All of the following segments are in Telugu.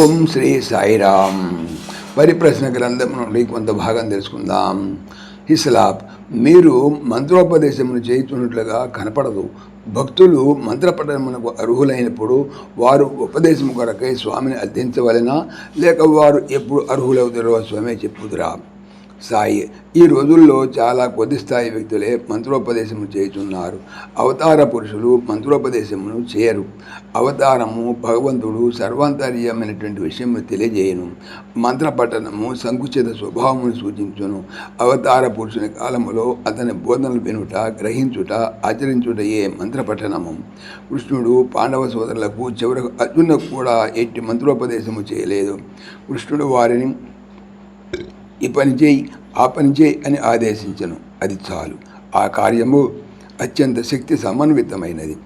ఓం శ్రీ సాయిరామ్. పరిప్రశ్న గ్రంథం నుండి కొంత భాగం తెలుసుకుందాం. హిస్లాబ్ మీరు మంత్రోపదేశమును చేయుతున్నట్లుగా కనపడదు. భక్తులు మంత్రపఠనమునకు అర్హులైనప్పుడు వారు ఉపదేశం కొరకై స్వామిని అర్థించవలెనా? లేక వారు ఎప్పుడు అర్హులవుతారో స్వామి చెప్పుదురా. సాయి. ఈ రోజుల్లో చాలా కొద్ది స్థాయి వ్యక్తులే మంత్రోపదేశము చేయుచున్నారు. అవతార పురుషులు మంత్రోపదేశమును చేయరు. అవతారము భగవంతుడు సర్వాంతర్యమైనటువంటి విషయము తెలియజేయను. మంత్ర పఠనము సంకుచిత స్వభావమును సూచించును. అవతార పురుషుని కాలములో అతని బోధనలు వినుట గ్రహించుట ఆచరించుటయే మంత్ర పఠనము కృష్ణుడు పాండవ సోదరులకు చివరకు అర్జునకు కూడా ఎట్టి మంత్రోపదేశము చేయలేదు. కృష్ణుడు వారిని ఈ పని చేయి ఆ పని చేయి అని ఆదేశించను. అది చాలు. ఆ కార్యము అత్యంత శక్తి సమన్వితమైనది.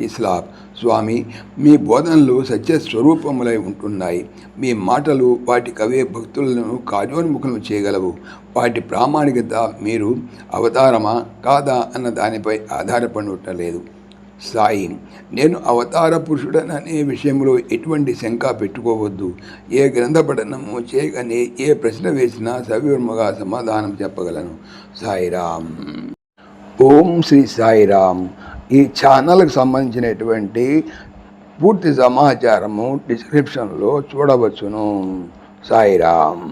ఇస్లాం స్వామి మీ బోధనలు సత్యస్వరూపములై ఉంటున్నాయి. మీ మాటలు వాటి కవే భక్తులను కార్యోన్ముఖులను చేయగలవు. వాటి ప్రామాణికత మీరు అవతారమా కాదా అన్న దానిపై ఆధారపడి ఉండలేదు సాయి నేను అవతార పురుషుడననే విషయంలో ఎటువంటి శంక పెట్టుకోవద్దు. ఏ గ్రంథ పఠనము చేయగానే ఏ ప్రశ్న వేసినా సవివర్మగా సమాధానం చెప్పగలను. సాయిరామ్. ఓం శ్రీ సాయిరామ్. ఈ ఛానల్కి సంబంధించినటువంటి పూర్తి సమాచారము డిస్క్రిప్షన్లో చూడవచ్చును. సాయిరామ్.